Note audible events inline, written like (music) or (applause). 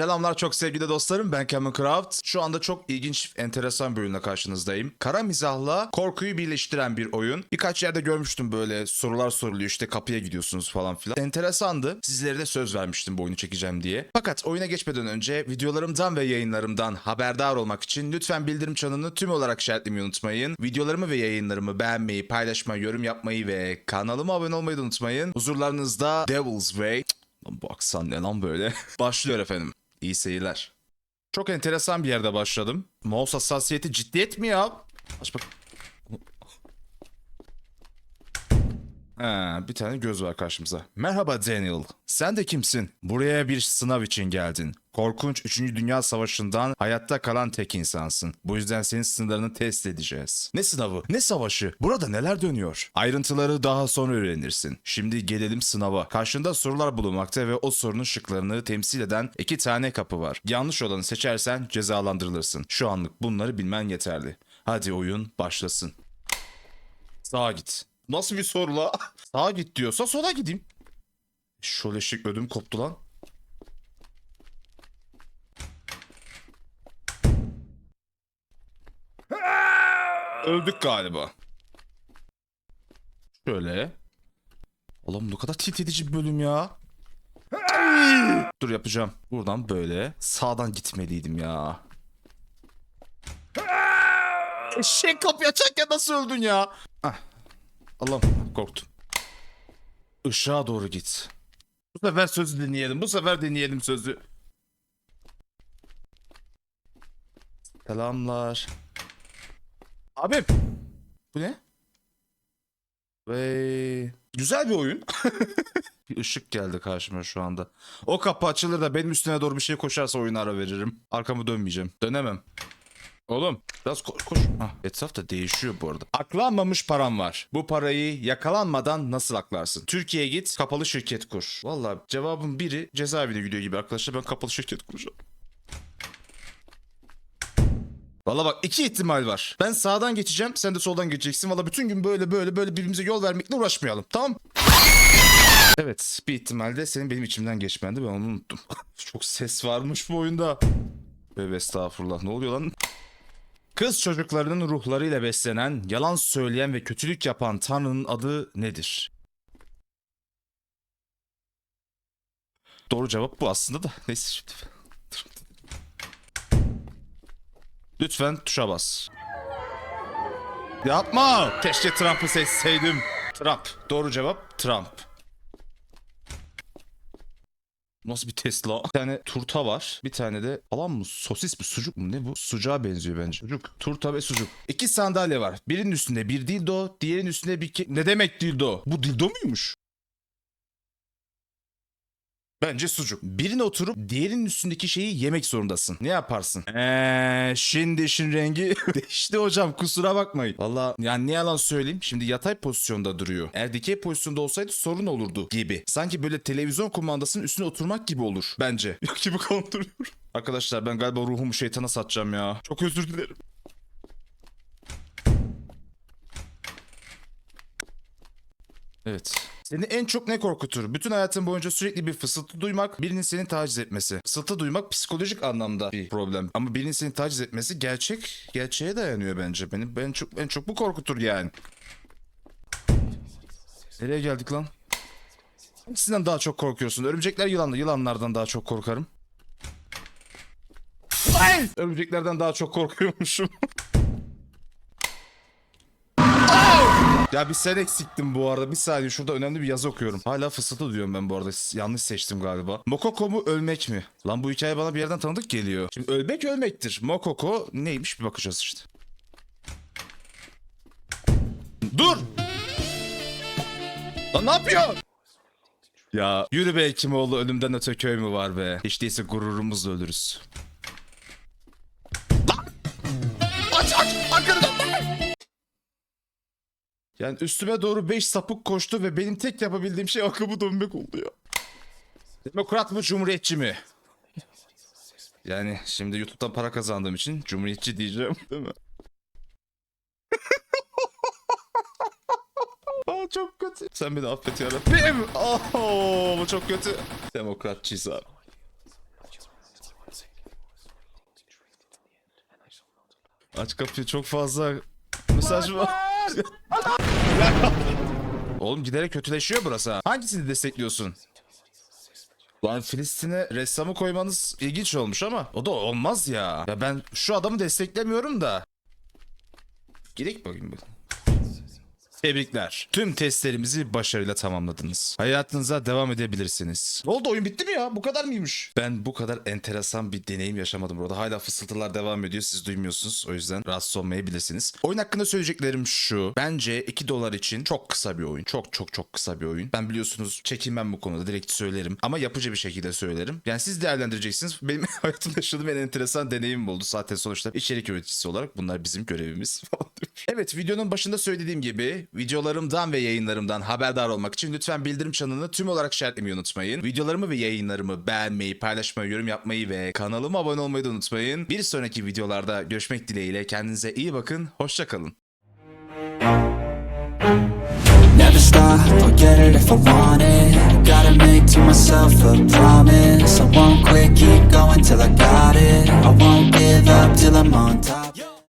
Selamlar çok sevgili dostlarım ben Cameron Craft. Şu anda çok ilginç, enteresan bir oyunla karşınızdayım. Kara mizahla korkuyu birleştiren bir oyun. Birkaç yerde görmüştüm böyle sorular soruluyor işte kapıya gidiyorsunuz falan filan. Enteresandı. Sizlere de söz vermiştim bu oyunu çekeceğim diye. Fakat oyuna geçmeden önce videolarımdan ve yayınlarımdan haberdar olmak için lütfen bildirim çanını tüm olarak işaretlemeyi unutmayın. Videolarımı ve yayınlarımı beğenmeyi, paylaşmayı, yorum yapmayı ve kanalıma abone olmayı da unutmayın. Huzurlarınızda Devil's Way Lan bu aksan ne lan böyle? (laughs) Başlıyor efendim. İyi seyirler. Çok enteresan bir yerde başladım. Mouse hassasiyeti ciddiyet mi ya? Aç bak. Ha, bir tane göz var karşımıza. Merhaba Daniel. Sen de kimsin? Buraya bir sınav için geldin. Korkunç 3. Dünya Savaşı'ndan hayatta kalan tek insansın. Bu yüzden senin sınırlarını test edeceğiz. Ne sınavı? Ne savaşı? Burada neler dönüyor? Ayrıntıları daha sonra öğrenirsin. Şimdi gelelim sınava. Karşında sorular bulunmakta ve o sorunun şıklarını temsil eden iki tane kapı var. Yanlış olanı seçersen cezalandırılırsın. Şu anlık bunları bilmen yeterli. Hadi oyun başlasın. Sağa git. Nasıl bir soru la? (laughs) Sağa git diyorsa sola gideyim. Şöyle şık ödüm koptu lan. Öldük galiba. Şöyle. Oğlum ne kadar tilt edici bir bölüm ya. Dur yapacağım. Buradan böyle. Sağdan gitmeliydim ya. Eşek kapıyı açarken nasıl öldün ya? Ah. Allah'ım korktum. Işığa doğru git. Bu sefer sözü deneyelim. Bu sefer deneyelim sözü. Selamlar. Abim. Bu ne? Ve güzel bir oyun. (laughs) bir ışık geldi karşıma şu anda. O kapı açılır da benim üstüne doğru bir şey koşarsa oyunu ara veririm. Arkamı dönmeyeceğim. Dönemem. Oğlum biraz ko- koş. Hah, etraf da değişiyor bu arada. Aklanmamış param var. Bu parayı yakalanmadan nasıl aklarsın? Türkiye'ye git kapalı şirket kur. Valla cevabın biri cezaevine gidiyor gibi arkadaşlar. Ben kapalı şirket kuracağım. Valla bak iki ihtimal var. Ben sağdan geçeceğim sen de soldan geçeceksin. Valla bütün gün böyle böyle böyle birbirimize yol vermekle uğraşmayalım tamam Evet bir ihtimalde senin benim içimden geçmendi ben onu unuttum. (laughs) Çok ses varmış bu oyunda. Tövbe estağfurullah ne oluyor lan? Kız çocuklarının ruhlarıyla beslenen, yalan söyleyen ve kötülük yapan Tanrı'nın adı nedir? Doğru cevap bu aslında da. Neyse şimdi. Lütfen tuşa bas. Yapma! Keşke Trump'ı seçseydim. Trump. Doğru cevap Trump. Nasıl bir Tesla? Bir tane turta var. Bir tane de falan mı? Sosis mi? Sucuk mu? Ne bu? Sucuğa benziyor bence. Sucuk. Turta ve sucuk. İki sandalye var. Birinin üstünde bir dildo. Diğerinin üstünde bir... ke- Ne demek dildo? Bu dildo muymuş? Bence sucuk. Birine oturup diğerinin üstündeki şeyi yemek zorundasın. Ne yaparsın? Eee şimdi işin rengi (laughs) değişti hocam kusura bakmayın. Valla yani ne yalan söyleyeyim şimdi yatay pozisyonda duruyor. Eğer dikey pozisyonda olsaydı sorun olurdu gibi. Sanki böyle televizyon kumandasının üstüne oturmak gibi olur bence. Yok (laughs) gibi kaldırıyorum. Arkadaşlar ben galiba ruhumu şeytana satacağım ya. Çok özür dilerim. Evet. Seni en çok ne korkutur? Bütün hayatın boyunca sürekli bir fısıltı duymak, birinin seni taciz etmesi. Fısıltı duymak psikolojik anlamda bir problem. Ama birinin seni taciz etmesi gerçek, gerçeğe dayanıyor bence. Beni ben çok en çok bu korkutur yani. Nereye geldik lan? Hangisinden daha çok korkuyorsun? Örümcekler yılanlı. Yılanlardan daha çok korkarım. Ay! Örümceklerden daha çok korkuyormuşum. (laughs) Ya bir sen eksiktim bu arada. Bir saniye şurada önemli bir yazı okuyorum. Hala fısıltı diyorum ben bu arada. Yanlış seçtim galiba. Mokoko mu ölmek mi? Lan bu hikaye bana bir yerden tanıdık geliyor. Şimdi ölmek ölmektir. Mokoko neymiş bir bakacağız işte. Dur! Lan ne yapıyor? Ya yürü be Hekimoğlu ölümden öte köy mü var be? Hiç değilse gururumuzla ölürüz. Lan! Aç aç! Arkanı yani üstüme doğru 5 sapık koştu ve benim tek yapabildiğim şey akımı dönmek oluyor. Demokrat mı cumhuriyetçi mi? Yani şimdi YouTube'dan para kazandığım için cumhuriyetçi diyeceğim değil mi? (laughs) Aa, çok kötü. Sen beni affet ya. yarabbim. Oh, bu çok kötü. Demokratçıyız abi. Aç kapıyı çok fazla mesaj var. (laughs) Oğlum giderek kötüleşiyor burası ha. Hangisini destekliyorsun? Lan Filistin'e ressamı koymanız ilginç olmuş ama o da olmaz ya. Ya ben şu adamı desteklemiyorum da. Girek bakayım bakayım. Tebrikler. Tüm testlerimizi başarıyla tamamladınız. Hayatınıza devam edebilirsiniz. Ne oldu oyun bitti mi ya? Bu kadar mıymış? Ben bu kadar enteresan bir deneyim yaşamadım burada. Hala fısıltılar devam ediyor. Siz duymuyorsunuz. O yüzden rahatsız olmayabilirsiniz. Oyun hakkında söyleyeceklerim şu. Bence 2 dolar için çok kısa bir oyun. Çok çok çok kısa bir oyun. Ben biliyorsunuz çekinmem bu konuda. Direkt söylerim. Ama yapıcı bir şekilde söylerim. Yani siz değerlendireceksiniz. (laughs) Benim hayatımda yaşadığım en enteresan deneyimim oldu. Zaten sonuçta içerik üreticisi olarak bunlar bizim görevimiz. (laughs) (laughs) evet videonun başında söylediğim gibi videolarımdan ve yayınlarımdan haberdar olmak için lütfen bildirim çanını tüm olarak işaretlemeyi unutmayın. Videolarımı ve yayınlarımı beğenmeyi, paylaşmayı, yorum yapmayı ve kanalıma abone olmayı da unutmayın. Bir sonraki videolarda görüşmek dileğiyle kendinize iyi bakın. Hoşçakalın. Never stop,